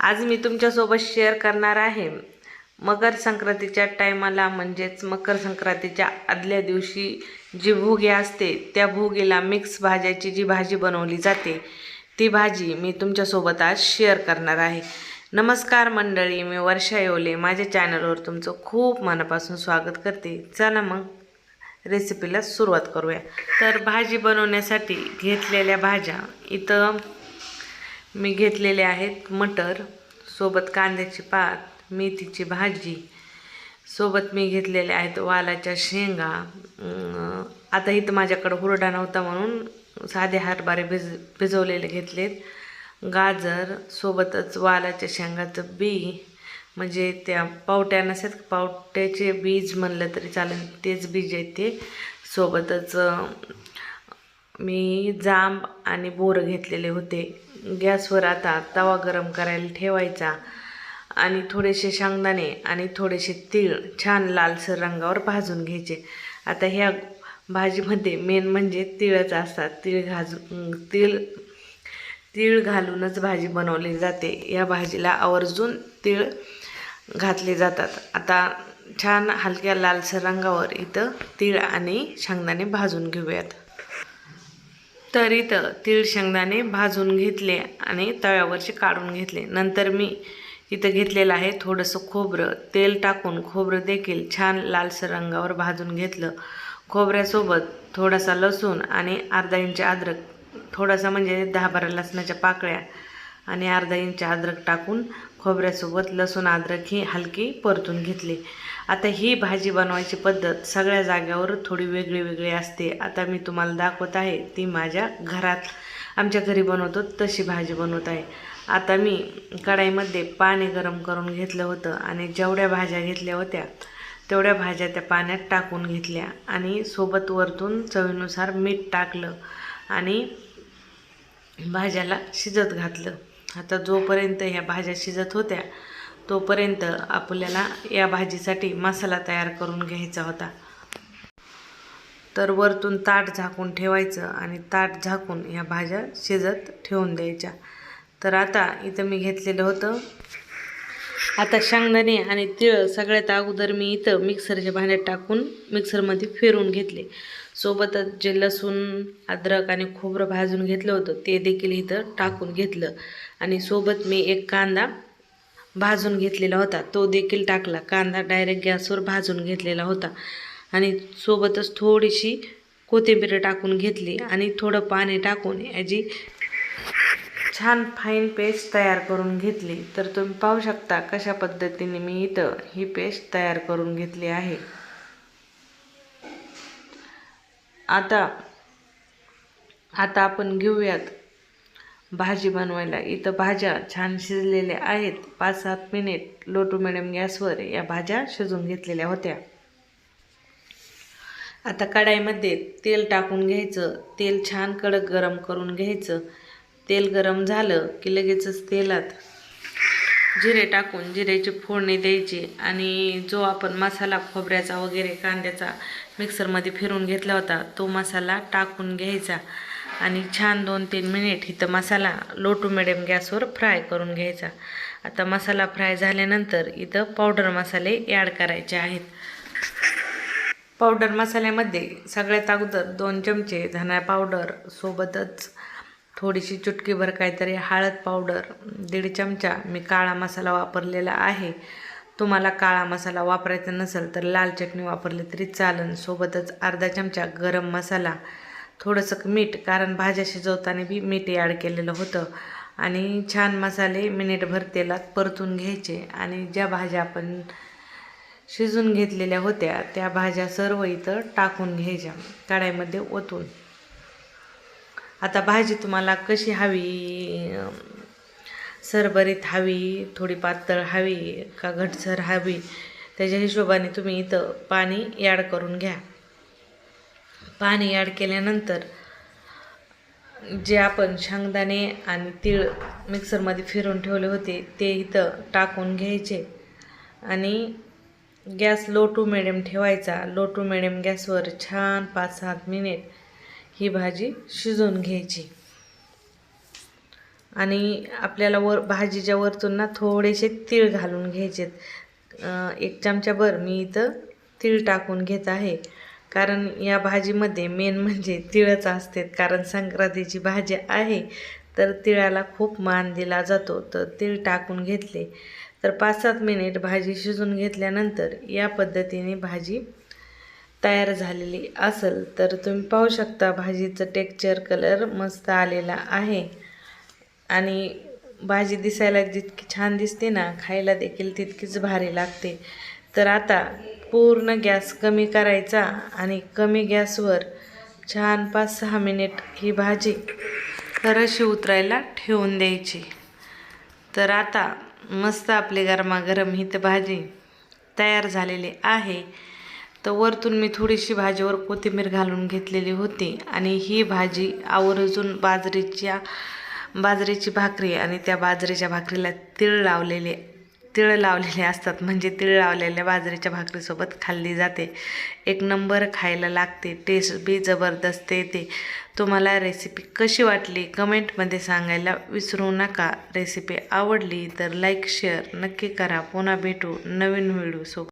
आज मी तुमच्यासोबत शेअर करणार आहे. मकर संक्रांतीच्या टायमाला म्हणजेच मकर संक्रांतीच्या आदल्या दिवशी जी भोगी असते त्या भोगीला मिक्स भाज्याची जी भाजी बनवली जाते ती भाजी मी तुमच्यासोबत आज शेअर करणार आहे. नमस्कार मंडळी मी वर्षा येवले. माझ्या चॅनलवर तुमचं खूप मनापासून स्वागत करते. चला मग रेसिपीला सुरुवात करूया. तर भाजी बनवण्यासाठी घेतलेल्या भाज्या इथं मी घेतलेले आहेत मटर सोबत कांद्याची पात मेथीची भाजी. सोबत मी घेतलेले आहेत वालाच्या शेंगा. आता इथं माझ्याकडं हुरडा नव्हता म्हणून साधे हरभरे भिज भिजवलेले घेतलेत. गाजर सोबतच वालाच्या शेंगाचं बी म्हणजे त्या पावट्या नसतात पावट्याचे बीज म्हणलं तरी चालेल तेच बीज आहेत ते. सोबतच मी जांब आणि बोर घेतलेले होते. गॅसवर आता तवा गरम करायला ठेवायचा आणि थोडेसे शेंगदाणे आणि थोडेसे तीळ छान लालसर रंगावर भाजून घ्यायचे. आता ह्या भाजीमध्ये मेन म्हणजे तिळच असतात. तीळ घाजून तीळ तीळ घालूनच भाजी बनवली जाते. या भाजीला आवर्जून तीळ घातले जातात. आता छान हलक्या लालसर रंगावर इथं तीळ आणि शेंगदाणे भाजून घेऊयात. तर इथं तीळ शेंगदाणे भाजून घेतले आणि तव्यावरचे काढून घेतले. नंतर मी इथं घेतलेलं आहे थोडंसं खोबरं. तेल टाकून खोबरं देखील छान लालसर रंगावर भाजून घेतलं. खोबऱ्यासोबत थोडासा लसूण आणि अर्धा इंच अद्रक थोडासा म्हणजे दहा बारा लसणाच्या पाकळ्या आणि अर्धा इंच अद्रक टाकून खोबऱ्यासोबत लसूण अद्रक ही हलकी परतून घेतली. आता ही भाजी बनवायची पद्धत सगळ्या जाग्यावर थोडी वेगळी वेगळी असते. आता मी तुम्हाला दाखवत आहे ती माझ्या घरात आमच्या घरी बनवतो तशी भाजी बनवत आहे. आता मी कढाईमध्ये पाणी गरम करून घेतलं होतं आणि जेवढ्या भाज्या घेतल्या होत्या तेवढ्या भाज्या त्या पाण्यात टाकून घेतल्या आणि सोबत वरतून चवीनुसार मीठ टाकलं आणि भाज्याला शिजत घातलं. आता जोपर्यंत ह्या भाज्या शिजत होत्या तोपर्यंत आपल्याला या भाजीसाठी मसाला तयार करून घ्यायचा होता. तर वरतून ताट झाकून ठेवायचं आणि ताट झाकून ह्या भाज्या शिजत ठेवून द्यायच्या. तर आता इथं मी घेतलेलं होतं आता शेंगदाणे आणि तिळ सगळ्यात अगोदर मी इथं मिक्सरच्या भांड्यात टाकून मिक्सरमध्ये फिरून घेतले. सोबतच जे लसूण अद्रक आणि खोबरं भाजून घेतलं होतं ते देखील इथं टाकून घेतलं. आणि सोबत मी एक कांदा भाजून घेतलेला होता. तो देखील टाकला. कांदा डायरेक्ट गॅसवर भाजून घेतलेला होता. आणि सोबतच थोडीशी कोथिंबीर टाकून घेतली आणि थोडं पाणी टाकून याची छान फाईन पेस्ट तयार करून घेतली. तर तुम्ही पाहू शकता कशा पद्धतीने मी इथं ही पेस्ट तयार करून घेतली आहे. आता आता आपण घेऊयात भाजी बनवायला. इथं भाज्या छान शिजलेल्या आहेत. पाच सात मिनिट लो टू मिडियम गॅसवर या भाज्या शिजून घेतलेल्या होत्या. आता कढाईमध्ये तेल टाकून घ्यायचं. तेल छान कडक गरम करून घ्यायचं. तेल गरम झालं की लगेचच तेलात जिरे टाकून जिऱ्याची फोडणी द्यायची आणि जो आपण मसाला खोबऱ्याचा वगैरे कांद्याचा मिक्सरमध्ये फिरून घेतला होता तो मसाला टाकून घ्यायचा. आणि छान दोन तीन मिनिट इथं मसाला लो टू मिडियम गॅसवर फ्राय करून घ्यायचा. आता मसाला फ्राय झाल्यानंतर इथं पावडर मसाले ॲड करायचे आहेत. पावडर मसाल्यामध्ये सगळ्यात अगोदर दोन चमचे धना पावडर सोबतच थोडीशी चुटकीभर काहीतरी हळद पावडर दीड चमचा मी काळा मसाला वापरलेला आहे. तुम्हाला काळा मसाला वापरायचा नसेल तर लाल चटणी वापरली तरी चालन. सोबतच अर्धा चमचा गरम मसाला थोडंसं मीठ कारण भाज्या शिजवताना बी मीठ ॲड केलेलं होतं. आणि छान मसाले मिनिटभर तेलात परतून घ्यायचे. आणि ज्या भाज्या आपण शिजून घेतलेल्या होत्या त्या भाज्या सर्व इथं टाकून घ्यायच्या. कढाईमध्ये ओतून. आता भाजी तुम्हाला कशी हवी? सरबरीत सरभरीत हवी थोडी पातळ हवी का घटसर हवी? त्याच्या हिशोबाने तुम्ही इथं पाणी ॲड करून घ्या. पाणी ॲड केल्यानंतर जे आपण शेंगदाणे आणि तीळ मिक्सरमध्ये फिरून ठेवले होते ते इथं टाकून घ्यायचे. आणि गॅस लो टू मिडियम ठेवायचा. लो टू मिडियम गॅसवर छान पाच सात मिनिट ही भाजी शिजवून घ्यायची. आणि आपल्याला वर भाजीच्या वरतून ना थोडेसे तीळ घालून घ्यायचेत एक चमच्याभर मी इथं तीळ टाकून घेत आहे. कारण या भाजीमध्ये मेन म्हणजे तिळच असते. कारण संक्रांतीची भाजी आहे तर तिळाला खूप मान दिला जातो. तर तीळ टाकून घेतले. तर पाच सात मिनिट भाजी शिजून घेतल्यानंतर या पद्धतीने भाजी तयार झालेली असेल तर तुम्ही पाहू शकता भाजीचं टेक्चर कलर मस्त आलेला आहे. आणि भाजी दिसायला जितकी छान दिसते ना खायला देखील तितकीच भारी लागते. तर आता पूर्ण गॅस कमी करायचा आणि कमी गॅसवर छान पाच सहा मिनिट ही भाजी रशी उतरायला ठेवून द्यायची. तर आता मस्त आपली गरमागरम ही तर भाजी तयार झालेली आहे. तर वरतून मी थोडीशी भाजीवर कोथिंबीर घालून घेतलेली होती आणि ही भाजी आवर्जून बाजरीच्या बाजरीची भाकरी आणि त्या बाजरीच्या भाकरीला तीळ लावलेले तीळ लावलेले असतात. म्हणजे तीळ लावलेल्या बाजरीच्या भाकरीसोबत खाल्ली जाते. एक नंबर खायला लागते. टेस्ट बी जबरदस्त येते. तुम्हाला रेसिपी कशी वाटली? कमेंटमध्ये सांगायला विसरू नका. रेसिपी आवडली तर लाईक शेअर नक्की करा. पुन्हा भेटू नवीन व्हिडिओसोबत